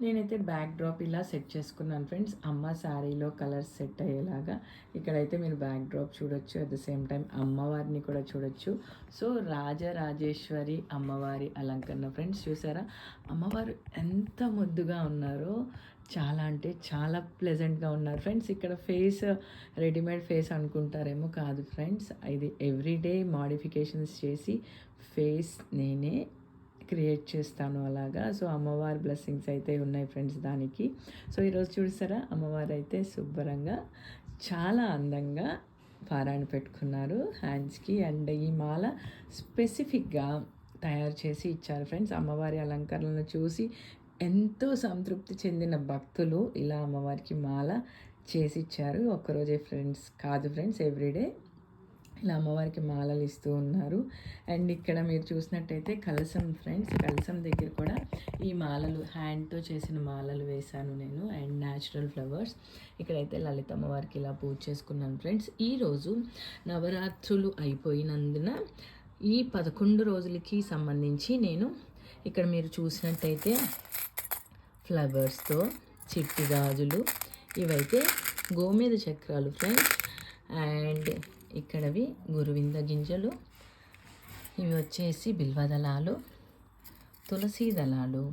నేనైతే backdrop ఇలా set చేసుకున్నాను ఫ్రెండ్స్ అమ్మ శారీలో కలర్స్ సెట్ అయ్యేలాగా ఇక్కడైతే మీరు బ్యాక్ డ్రాప్ చూడొచ్చు. అట్ ద సేమ్ టైం అమ్మవారిని కూడా చూడొచ్చు. సో రాజరాజేశ్వరి అమ్మవారి అలంకరణ ఫ్రెండ్స్ చూసారా? అమ్మవారు ఎంత ముద్దుగా ఉన్నారో చాలా అంటే చాలా ప్లెజెంట్గా ఉన్నారు ఫ్రెండ్స్ ఇక్కడ ఫేస్ రెడీమేడ్ ఫేస్ అనుకుంటారేమో కాదు ఫ్రెండ్స్ ఇది ఎవ్రీడే మాడిఫికేషన్స్ చేసి ఫేస్ నేనే క్రియేట్ చేస్తాను అలాగా. సో అమ్మవారి బ్లెస్సింగ్స్ అయితే ఉన్నాయి ఫ్రెండ్స్ దానికి. సో ఈరోజు చూసారా? అమ్మవారు అయితే శుభ్రంగా చాలా అందంగా పారాయణ పెట్టుకున్నారు. హ్యాండ్స్కి అండ్ ఈ మాల స్పెసిఫిక్గా తయారు చేసి ఇచ్చారు ఫ్రెండ్స్. అమ్మవారి అలంకరణను చూసి ఎంతో సంతృప్తి చెందిన భక్తులు ఇలా అమ్మవారికి మాల చేసి ఇచ్చారు. ఒక్కరోజే ఫ్రెండ్స్ కాదు ఫ్రెండ్స్ ఎవ్రీడే. ఇలా అమ్మవారికి మాలలు ఇస్తూ ఉన్నారు. అండ్ ఇక్కడ మీరు చూసినట్టయితే కలసం ఫ్రెండ్స్ కలసం దగ్గర కూడా ఈ మాలలు హ్యాండ్తో చేసిన మాలలు వేశాను నేను. అండ్ న్యాచురల్ ఫ్లవర్స్ ఇక్కడైతే లలిత అమ్మవారికి ఇలా పూజ చేసుకున్నాను ఫ్రెండ్స్. ఈరోజు నవరాత్రులు అయిపోయినందున ఈ పదకొండు రోజులకి సంబంధించి నేను ఇక్కడ మీరు చూసినట్టయితే ఫ్లవర్స్తో చిట్టి గాజులు ఇవైతే గోమేద చక్రాలు ఫ్రెండ్స్. అండ్ ఇక్కడవి గురువింద గింజలు. ఇవి వచ్చేసి బిల్వదళాలు తులసి దళాలు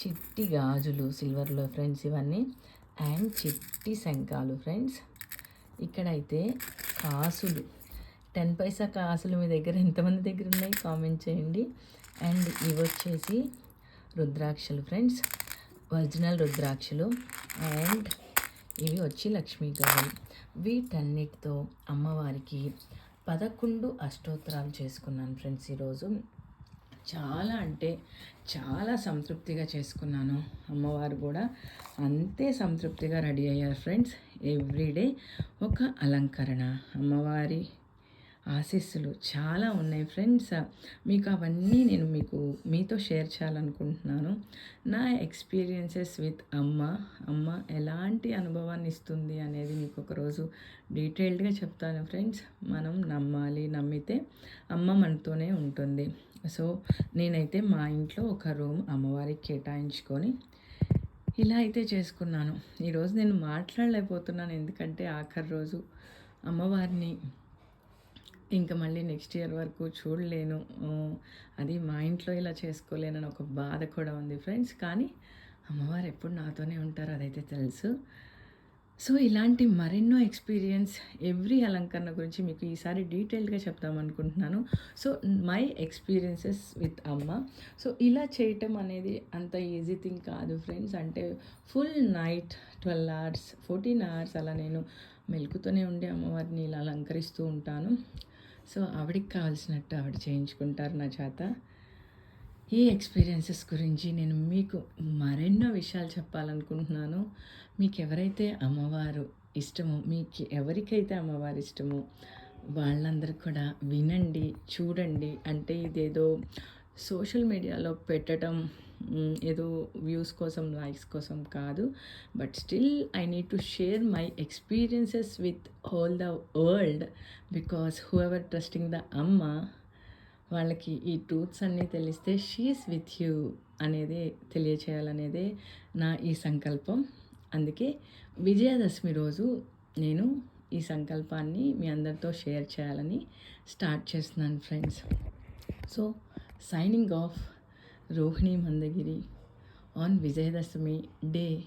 చిట్టి గాజులు సిల్వర్లో ఫ్రెండ్స్ ఇవన్నీ అండ్ చిట్టి శంఖాలు ఫ్రెండ్స్. ఇక్కడైతే కాసులు. టెన్ పైసా కాసులు మీ దగ్గర ఎంతమంది దగ్గర ఉన్నాయి? కామెంట్ చేయండి. అండ్ ఇవి వచ్చేసి రుద్రాక్షలు ఫ్రెండ్స్. ఒరిజినల్ రుద్రాక్షలు. అండ్ ఇవి వచ్చి లక్ష్మీ గారు. వీటన్నిటితో అమ్మవారికి పదకొండు అష్టోత్తరాలు చేసుకున్నాను ఫ్రెండ్స్ ఈరోజు. చాలా అంటే చాలా సంతృప్తిగా చేసుకున్నాను అమ్మవారు కూడా. అంతే సంతృప్తిగా రెడీ అయ్యారు ఫ్రెండ్స్. ఎవ్రీడే ఒక అలంకరణ. అమ్మవారి ఆశీస్సులు చాలా ఉన్నాయి ఫ్రెండ్స్. మీకు అవన్నీ నేను మీకు మీతో షేర్ చేయాలనుకుంటున్నాను. నా ఎక్స్పీరియన్సెస్ విత్ అమ్మ అమ్మ ఎలాంటి అనుభవాన్ని ఇస్తుంది అనేది మీకు ఒకరోజు డీటెయిల్డ్గా చెప్తాను ఫ్రెండ్స్. మనం నమ్మాలి నమ్మితే అమ్మ మనతోనే ఉంటుంది. సో నేనైతే మా ఇంట్లో ఒక రూమ్ అమ్మవారికి కేటాయించుకొని ఇలా అయితే చేసుకున్నాను. ఈరోజు నేను మాట్లాడలేకపోతున్నాను ఎందుకంటే ఆఖరి రోజు అమ్మవారిని ఇంకా మళ్ళీ నెక్స్ట్ ఇయర్ వరకు చూడలేను. అది మా ఇంట్లో ఇలా చేసుకోలేనని ఒక బాధ కూడా ఉంది ఫ్రెండ్స్ కానీ అమ్మవారు ఎప్పుడు నాతోనే ఉంటారు అదైతే తెలుసు. సో ఇలాంటి మరెన్నో ఎక్స్పీరియన్స్ ఎవ్రీ అలంకరణ గురించి మీకు ఈసారి డీటెయిల్డ్గా చెప్తామనుకుంటున్నాను so my experiences with Amma. So ఇలా చేయటం అనేది అంత ఈజీ థింగ్ కాదు ఫ్రెండ్స్ అంటే full night twelve hours fourteen hours అలా నేను మెలుకుతూనే ఉండే అమ్మవారిని ఇలా అలంకరిస్తూ ఉంటాను. సో ఆవిడికి కావాల్సినట్టు ఆవిడ చేయించుకుంటారు నా చేత. ఈ ఎక్స్పీరియన్సెస్ గురించి నేను మీకు మరెన్నో విషయాలు చెప్పాలనుకుంటున్నాను. మీకు ఎవరైతే అమ్మవారు ఇష్టమో మీకు ఎవరికైతే అమ్మవారు ఇష్టమో వాళ్ళందరూ కూడా వినండి చూడండి. అంటే ఇదేదో సోషల్ మీడియాలో పెట్టడం ఏదో వ్యూస్ కోసం లైక్స్ కోసం కాదు. But still I need to share my experiences with whole the world because whoever trusting the Amma వాళ్ళకి ఈ ట్రూత్స్ అన్నీ తెలిస్తే షీస్ విత్ యూ అనేది తెలియచేయాలనేదే నా ఈ సంకల్పం. అందుకే విజయదశమి రోజు నేను ఈ సంకల్పాన్ని మీ అందరితో షేర్ చేయాలని స్టార్ట్ చేస్తున్నాను friends so signing off Rohini Mandagiri on Vijayadashami day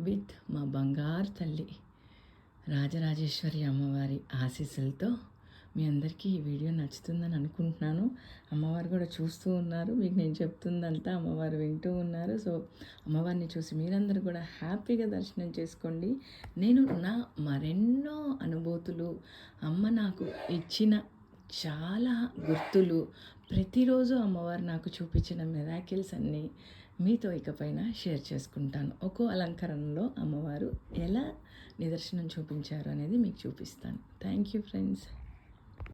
with మా బంగారు తల్లి రాజరాజేశ్వరి అమ్మవారి ఆశీస్సులతో మీ అందరికీ ఈ వీడియో నచ్చుతుందని అనుకుంటున్నాను. అమ్మవారు కూడా చూస్తూ ఉన్నారు. మీకు నేను చెప్తుందంతా అమ్మవారు వింటూ ఉన్నారు. సో అమ్మవారిని చూసి మీరందరూ కూడా హ్యాపీగా దర్శనం చేసుకోండి. నేను నా మరెన్నో అనుభూతులు అమ్మ నాకు ఇచ్చిన చాలా గుర్తులు. ప్రతిరోజు అమ్మవారు నాకు చూపించిన మెరాకిల్స్ అన్నీ మీతో ఇకపైన షేర్ చేసుకుంటాను. ఒక్కో అలంకరణలో అమ్మవారు ఎలా నిదర్శనం చూపించారు అనేది మీకు చూపిస్తాను. Thank you friends.